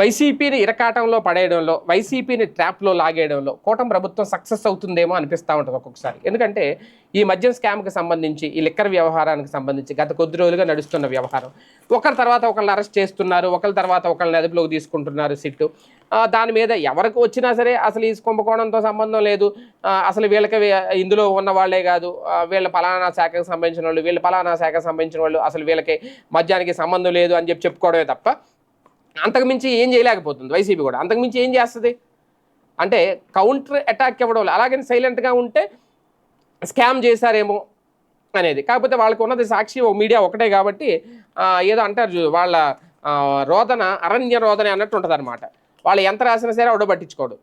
వైసీపీని ఇరకాటంలో పడేయడంలో వైసీపీని ట్రాప్లో లాగేయడంలో కూటమి ప్రభుత్వం సక్సెస్ అవుతుందేమో అనిపిస్తూ ఉంటుంది ఒక్కొక్కసారి. ఎందుకంటే ఈ మద్యం స్కామ్కి సంబంధించి ఈ లిక్కర్ వ్యవహారానికి సంబంధించి గత కొద్ది రోజులుగా నడుస్తున్న వ్యవహారం. ఒకరి తర్వాత ఒకళ్ళని అరెస్ట్ చేస్తున్నారు ఒకరి తర్వాత ఒకళ్ళని అదుపులోకి తీసుకుంటున్నారు సిట్టు. దాని మీద ఎవరికి వచ్చినా సరే అసలు ఈ కుంభకోణంతో సంబంధం లేదు. అసలు వీళ్ళకి ఇందులో ఉన్న వాళ్ళే కాదు. వీళ్ళ పలానా శాఖకు సంబంధించిన వాళ్ళు వీళ్ళ పలానా శాఖకు సంబంధించిన వాళ్ళు అసలు వీళ్ళకి మద్యానికి సంబంధం లేదు అని చెప్పి చెప్పుకోవడమే తప్ప అంతకుమించి ఏం చేయలేకపోతుంది వైసీపీ కూడా. అంతకుమించి ఏం చేస్తుంది? అంటే కౌంటర్ అటాక్ ఇవ్వడం అలాగని సైలెంట్గా ఉంటే స్కామ్ చేశారేమో అనేది. కాకపోతే వాళ్ళకు ఉన్నది సాక్షి మీడియా ఒకటే కాబట్టి ఏదో అంటారు చూ వాళ్ళ రోదన అరణ్య రోదన అన్నట్టు ఉంటుంది అనమాట వాళ్ళు ఎంత రాసినా సరే అవడ పట్టించుకోడు.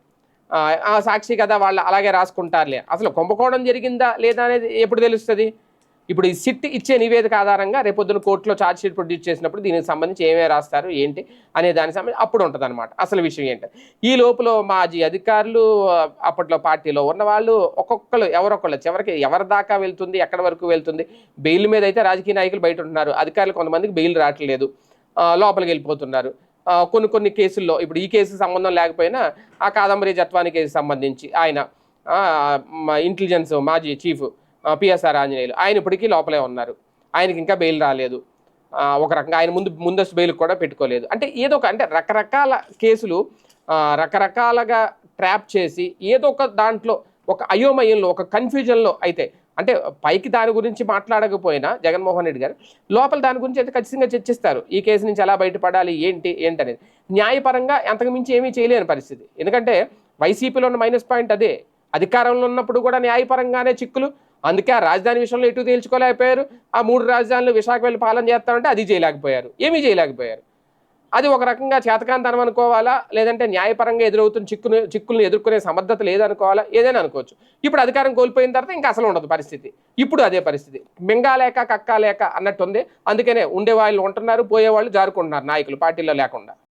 ఆ, సాక్షి కదా వాళ్ళు అలాగే రాసుకుంటారులే. అసలు కుంభకోణం జరిగిందా లేదా అనేది ఎప్పుడు తెలుస్తుంది? ఇప్పుడు ఈ సిట్ ఇచ్చే నివేదిక ఆధారంగా రేపొద్దున కోర్టులో ఛార్జ్ షీట్ ప్రొడ్యూస్ చేసినప్పుడు దీనికి సంబంధించి ఏమేమి రాస్తారు ఏంటి అనే దానికి సంబంధించి అప్పుడు ఉంటుంది అనమాట అసలు విషయం ఏంటి ఈ లోపల మాజీ అధికారులు అప్పట్లో పార్టీలో ఉన్న వాళ్ళు ఒక్కొక్కరు ఎవరొక్కళ్ళు చివరికి ఎవరి దాకా వెళ్తుంది ఎక్కడి వరకు వెళ్తుంది బెయిల్ మీద అయితే రాజకీయ నాయకులు బయట ఉంటున్నారు. అధికారులు కొంతమందికి బెయిల్ రావట్లేదు. లోపలికి వెళ్ళిపోతున్నారు. కొన్ని కొన్ని కేసుల్లో ఇప్పుడు ఈ కేసుకి సంబంధం లేకపోయినా ఆ కాదంబరి జత్వాని సంబంధించి ఆయన ఇంటెలిజెన్స్ మాజీ చీఫ్ పిఎస్ఆర్ ఆంజనేయులు. ఆయన ఇప్పటికీ లోపలే ఉన్నారు. ఆయనకి ఇంకా బెయిల్ రాలేదు. ఒక రకంగా ఆయన ముందు ముందస్తు బెయిల్ కూడా పెట్టుకోలేదు. అంటే ఏదో ఒక అంటే రకరకాల కేసులు రకరకాలుగా ట్రాప్ చేసి ఏదో ఒక దాంట్లో ఒక అయోమయంలో ఒక కన్ఫ్యూజన్లో అయితే అంటే పైకి దాని గురించి మాట్లాడకపోయినా జగన్మోహన్ రెడ్డి గారు లోపల దాని గురించి అయితే ఖచ్చితంగా చర్చిస్తారు. ఈ కేసు నుంచి ఎలా బయటపడాలి ఏంటి ఏంటనేది. న్యాయపరంగా అంతకుమించి ఏమీ చేయలేని పరిస్థితి. ఎందుకంటే వైసీపీలో ఉన్న మైనస్ పాయింట్ అదే. అధికారంలో ఉన్నప్పుడు కూడా న్యాయపరంగానే చిక్కులు అందుకే ఆ రాజధాని విషయంలో ఎటు తేల్చుకోలేకపోయారు. ఆ మూడు రాజధానులు విశాఖ వెళ్ళి పాలన చేస్తామంటే అది చేయలేకపోయారు. ఏమీ చేయలేకపోయారు. అది ఒక రకంగా చేతకాంతనం అనుకోవాలా? లేదంటే న్యాయపరంగా ఎదురవుతున్న చిక్కును చిక్కులను ఎదుర్కొనే సమర్థత లేదనుకోవాలా? ఏదైనా అనుకోవచ్చు. ఇప్పుడు అధికారం కోల్పోయిన తర్వాత ఇంకా అసలు ఉండదు పరిస్థితి. ఇప్పుడు అదే పరిస్థితి. మింగాలేక కక్కాలేక అన్నట్టుంది. అందుకనే ఉండే వాళ్ళు ఉంటున్నారు పోయేవాళ్ళు జారుకుంటున్నారు నాయకులు పార్టీలో లేకుండా.